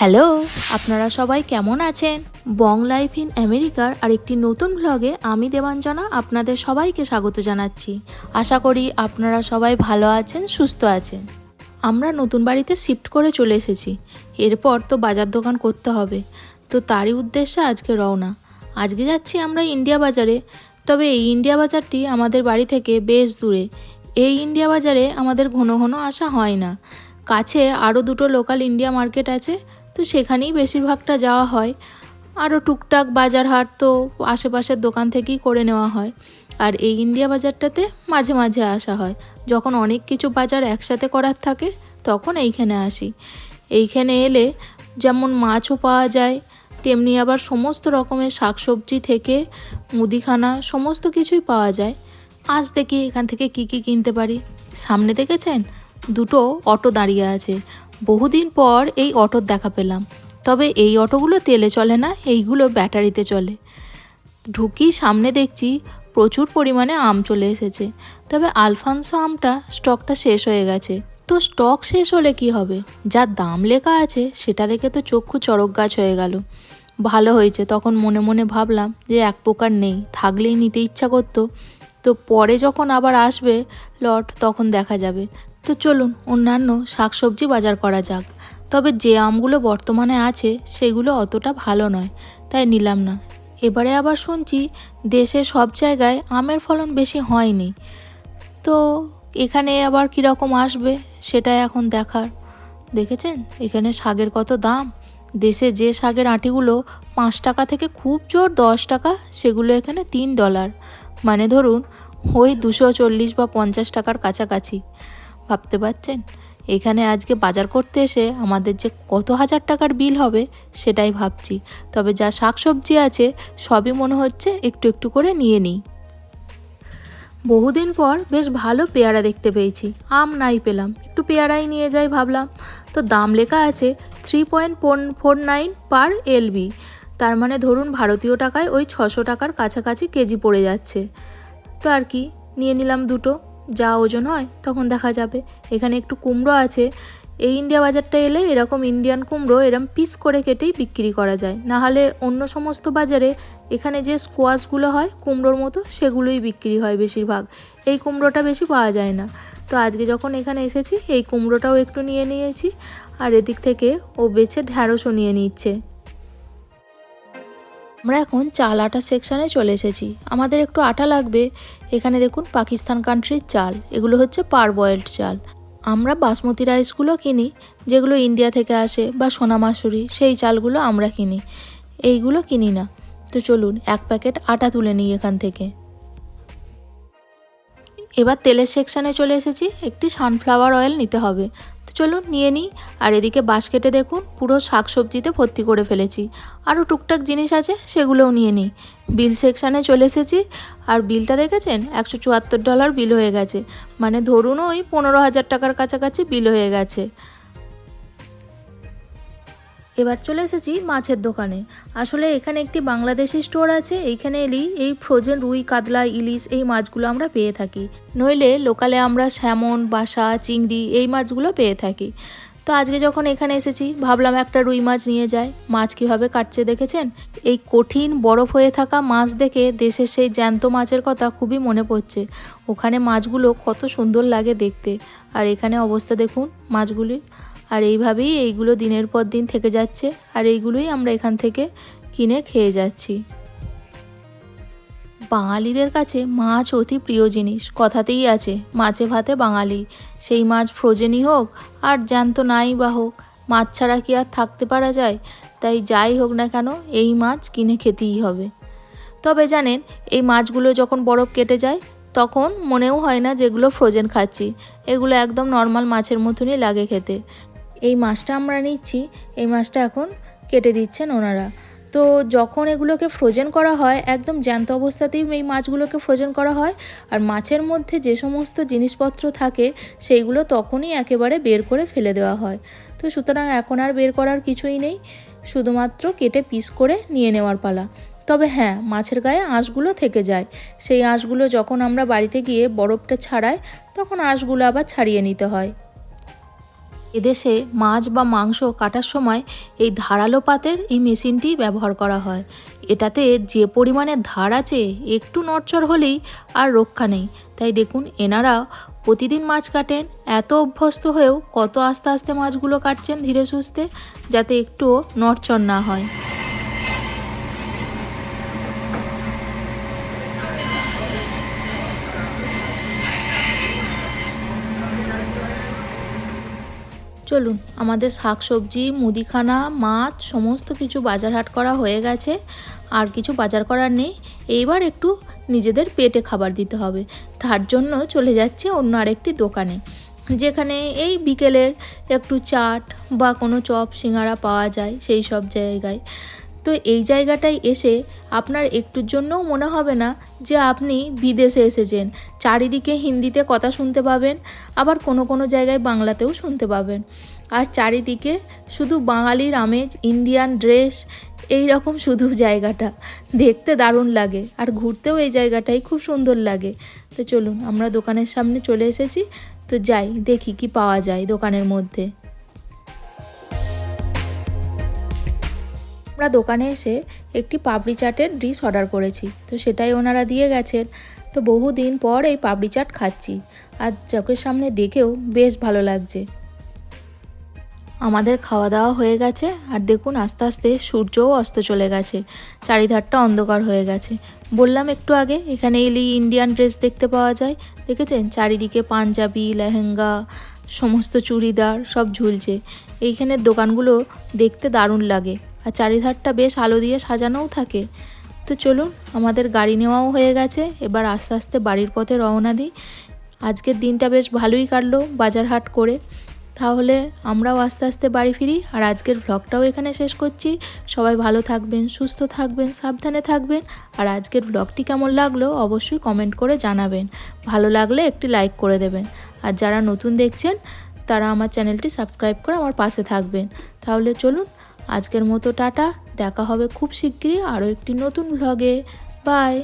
Hello, আপনারা সবাই কেমন আছেন? বং লাইফ ইন আমেরিকার আরেকটি নতুন ব্লগে আমি দেবাঞ্জনা আপনাদের সবাইকে স্বাগত জানাচ্ছি। আশা করি আপনারা সবাই ভালো আছেন, সুস্থ আছেন। আমরা নতুন বাড়িতে শিফট করে চলে এসেছি। এরপর তো বাজার দোকান করতে হবে। তো তারই উদ্দেশ্যে আজকে রওনা। আজকে যাচ্ছি আমরা ইন্ডিয়া বাজারে। তবে এই ইন্ডিয়া বাজারটি আমাদের বাড়ি থেকে বেশ দূরে। এই ইন্ডিয়া বাজারে আমাদের ঘন ঘন আসা হয় না। কাছে আরও দুটো লোকাল ইন্ডিয়া মার্কেট আছে। তো সেখানেই বেশিরভাগটা যাওয়া হয়। আরও টুকটাক বাজার হাট তো আশেপাশের দোকান থেকেই করে নেওয়া হয়। আর এই ইন্ডিয়া বাজারটাতে মাঝে মাঝে আসা হয়। যখন অনেক কিছু বাজার একসাথে করার থাকে, তখন এইখানে আসি। এইখানে এলে যেমন মাছও পাওয়া যায়, তেমনি আবার সমস্ত রকমের শাকসবজি থেকে মুদিখানা সমস্ত কিছুই পাওয়া যায়। আজ দেখি এখান থেকে কি কি কিনতে পারি। সামনে দেখেছেন? দুটো অটো দাঁড়িয়ে আছে। বহুদিন পর এই অটোর দেখা পেলাম। তবে এই অটোগুলো তেলে চলে না, এইগুলো ব্যাটারিতে চলে। ঢুকি সামনে দেখছি প্রচুর পরিমাণে আম চলে এসেছে। তবে আলফানসো আমটা স্টকটা শেষ হয়ে গেছে। তো স্টক শেষ হলে কি হবে? যা দাম লেখা আছে, সেটা দেখে তো চক্ষু চড়ক গাছ হয়ে গেল। ভালো হয়েছে, তখন মনে মনে ভাবলাম যে এক প্রকার নেই, থাকলেই নিতে ইচ্ছা করতো। তো পরে যখন আবার আসবে লট, তখন দেখা যাবে। তো চলুন অন্যান্য শাকসবজি বাজার করা যাক। তবে যে আমগুলো বর্তমানে আছে, সেগুলো অতটা ভালো নয়, তাই নিলাম না। এবারে আবার শুনছি দেশে সব জায়গায় আমের ফলন বেশি হয়নি। তো এখানে আবার কীরকম আসবে, সেটা এখন দেখার। দেখেছেন? এখানে শাকের কত দাম। দেশে যে শাকের আঁটিগুলো পাঁচ টাকা থেকে খুব জোর দশ টাকা, সেগুলো এখানে তিন ডলার। মানে ধরুন, ওই দুশো চল্লিশ বা পঞ্চাশ টাকার কাছাকাছি। ভাবতে পারছেন? এখানে আজকে বাজার করতে এসে আমাদের যে কত হাজার টাকার বিল হবে সেটাই ভাবছি। তবে যা শাকসবজি আছে সবই মনে হচ্ছে একটু একটু করে নিয়ে নিই। বহুদিন পর বেশ ভালো পেয়ারা দেখতে পেয়েছি। আম নাই পেলাম। একটু পেয়ারাই নিয়ে যাই ভাবলাম। তো দাম লেখা আছে three point four nine per LB তার মানে ধরুন ভারতীয় টাকায় ওই ছশো টাকার কাছাকাছি কেজি পড়ে যাচ্ছে। তো আর কি? নিয়ে নিলাম দুটো। যা ওজন হয়, তখন দেখা যাবে। এখানে একটু কুমড়ো আছে। এই ইন্ডিয়া বাজারটা এলে এরকম ইন্ডিয়ান কুমড়ো এরম পিস করে কেটেই বিক্রি করা যায়। না হলে অন্য সমস্ত বাজারে এখানে যে স্কোয়াশগুলো হয়, কুমড়োর মতো, সেগুলোই বিক্রি হয় বেশিরভাগ। এই কুমড়োটা বেশি পাওয়া যায় না। তো আজকে যখন এখানে এসেছি, এই কুমড়োটাও একটু নিয়ে নিয়েছি। আর এদিক থেকে ও বেছে ঢ্যাঁড়সও নিয়ে নিচ্ছে। আমরা এখন চাল আটা সেকশানে চলে এসেছি। আমাদের একটু আটা লাগবে। এখানে দেখুন পাকিস্তান কান্ট্রির চাল। এগুলো হচ্ছে পার বয়েলড চাল। আমরা বাসমতি রাইসগুলো কিনি, যেগুলো ইন্ডিয়া থেকে আসে বা সোনা মাসুরি সেই চালগুলো আমরা কিনি। এইগুলো কিনি না। তো চলুন, এক প্যাকেট আটা তুলে নিই এখান থেকে। এবার তেলের সেকশানে চলে এসেছি। একটি সানফ্লাওয়ার অয়েল নিতে হবে। তো চলুন নিয়ে নিই। আর এদিকে বাস্কেটে দেখুন, পুরো শাক সবজিতে ভর্তি করে ফেলেছি। আরও টুকটাক জিনিস আছে, সেগুলোও নিয়ে নিই। বিল সেকশানে চলে এসেছি। আর বিলটা দেখেছেন? একশো চুয়াত্তর ডলার বিল হয়ে গেছে। মানে ধরুন ওই পনেরো হাজার টাকার কাছাকাছি বিল হয়ে গেছে। এবার চলে এসেছি মাছের দোকানে। আসলে এখানে একটি বাংলাদেশি স্টোর আছে, এইখানে এলেই এই ফ্রোজেন রুই, কাতলা, ইলিশ এই মাছগুলো আমরা পেয়ে থাকি। নইলে লোকালে আমরা স্যামন বাসা, চিংড়ি এই মাছগুলো পেয়ে থাকি। তো আজকে যখন এখানে এসেছি, ভাবলাম একটা রুই মাছ নিয়ে যায় মাছ কীভাবে কাটছে দেখেছেন? এই কঠিন, বরফ হয়ে থাকা মাছ দেখে দেশের সেই জ্যান্ত মাছের কথা খুবই মনে পড়ছে। ওখানে মাছগুলো কত সুন্দর লাগে দেখতে। আর এখানে অবস্থা দেখুন মাছগুলির আর এইভাবেই এইগুলো দিনের পর দিন থেকে যাচ্ছে, আর এইগুলোই আমরা এখান থেকে কিনে খেয়ে যাচ্ছি। বাঙালিদের কাছে মাছ অতি প্রিয় জিনিস, কথাতেই আছে, মাছে ভাতে বাঙালি। সেই মাছ ফ্রোজেনই হোক, আর জ্যান্ত নাই বা হোক, মাছ ছাড়া কি আর থাকতে পারা যায়? তাই যাই হোক না কেন, এই মাছ কিনে খেতেই হবে। তবে জানেন, এই মাছগুলো যখন বরফ কেটে যায়, তখন মনেও হয় না যেগুলো ফ্রোজেন খাচ্ছি। এগুলো একদম নর্মাল মাছের মতনই লাগে খেতে। এই মাছটা আমরা নিচ্ছি, এই মাছটা এখন কেটে দিচ্ছেন ওনারা। তো যখন এগুলোকে ফ্রোজেন করা হয়, একদম জ্যান্ত অবস্থাতেই এই মাছগুলোকে ফ্রোজেন করা হয়, আর মাছের মধ্যে যে সমস্ত জিনিসপত্র থাকে, সেইগুলো তখনই একেবারে বের করে ফেলে দেওয়া হয়। তো সুতরাং এখন আর বের করার কিছুই নেই, শুধুমাত্র কেটে পিস করে নিয়ে নেওয়ার পালা। তবে হ্যাঁ মাছের গায়ে আঁশগুলো থেকে যায়। সেই আঁশগুলো যখন আমরা বাড়িতে গিয়ে বরফটা ছাড়াই, তখন আঁশগুলো আবার ছাড়িয়ে নিতে হয়। এদেশে মাছ বা মাংস কাটার সময় এই ধারালো পাতের এই মেশিনটি ব্যবহার করা হয়। এটাতে যে পরিমাণে ধার আছে, একটু নড়চড় হলেই আর রক্ষা নেই। তাই দেখুন, এনারা প্রতিদিন মাছ কাটেন, এত অভ্যস্ত হয়েও কত আস্তে আস্তে মাছগুলো কাটছেন ধীরে সুস্থে, যাতে একটুও নড়চড় না হয়। চলুন, আমাদের শাক সবজি মুদিখানা, মাছ, সমস্ত কিছু বাজার হাট করা হয়ে গেছে, আর কিছু বাজার করার নেই। এইবার একটু নিজেদের পেটে খাবার দিতে হবে। তার জন্য চলে যাচ্ছে অন্য আরেকটি দোকানে, যেখানে এই বিকেলের একটু চাট বা কোনো চপ, সিঙ্গারা পাওয়া যায় সেই সব জায়গায়। তো এই জায়গাটায় এসে আপনার একটুর জন্যও মনে হবে না যে আপনি বিদেশে এসেছেন। চারিদিকে হিন্দিতে কথা শুনতে পাবেন, আবার কোনো কোনো জায়গায় বাংলাতেও শুনতে পাবেন। আর চারিদিকে শুধু বাঙালির আমেজ ইন্ডিয়ান ড্রেস, এই রকম শুধু জায়গাটা। দেখতে দারুণ লাগে, আর ঘুরতেও এই জায়গাটাই খুব সুন্দর লাগে। তো চলুন, আমরা দোকানের সামনে চলে এসেছি। তো যাই, দেখি কি পাওয়া যায় দোকানের মধ্যে। আমরা দোকানে এসে একটি পাপড়ি চাটের ডিশ অর্ডার করেছি। তো সেটাই ওনারা দিয়ে গেছেন। তো বহুদিন পর এই পাপড়ি চাট খাচ্ছি। আর চোখের সামনে দেখেও বেশ ভালো লাগছে। আমাদের খাওয়া দাওয়া হয়ে গেছে। আর দেখুন, আস্তে আস্তে সূর্যও অস্ত চলে গেছে। চারিধারটা অন্ধকার হয়ে গেছে। বললাম একটু আগে, এখানে এলি ইন্ডিয়ান ড্রেস দেখতে পাওয়া যায়। দেখেছেন? চারিদিকে পাঞ্জাবি, লেহেঙ্গা, সমস্ত চুড়িদার সব ঝুলছে। এইখানের দোকানগুলো দেখতে দারুণ লাগে। আর চারিধারটা বেশ আলো দিয়ে সাজানোও থাকে। তো চলুন, আমাদের গাড়ি নেওয়াও হয়ে গেছে। এবার আস্তে আস্তে বাড়ির পথে রওনা দিই। আজকের দিনটা বেশ ভালোই কাটলো বাজার হাট করে। তাহলে আমরাও আস্তে আস্তে বাড়ি ফিরি। আর আজকের ভ্লগটাও এখানে শেষ করছি। সবাই ভালো থাকবেন, সুস্থ থাকবেন, সাবধানে থাকবেন। আর আজকের ভ্লগটি কেমন লাগল অবশ্যই কমেন্ট করে জানাবেন। ভালো লাগলে একটি লাইক করে দেবেন। আর যারা নতুন দেখছেন, তারা আমার চ্যানেলটি সাবস্ক্রাইব করে আমার পাশে থাকবেন। তাহলে চলুন আজকের মতো টাটা দেখা হবে খুব শিগগিরই আরও একটি নতুন ভ্লগে বাই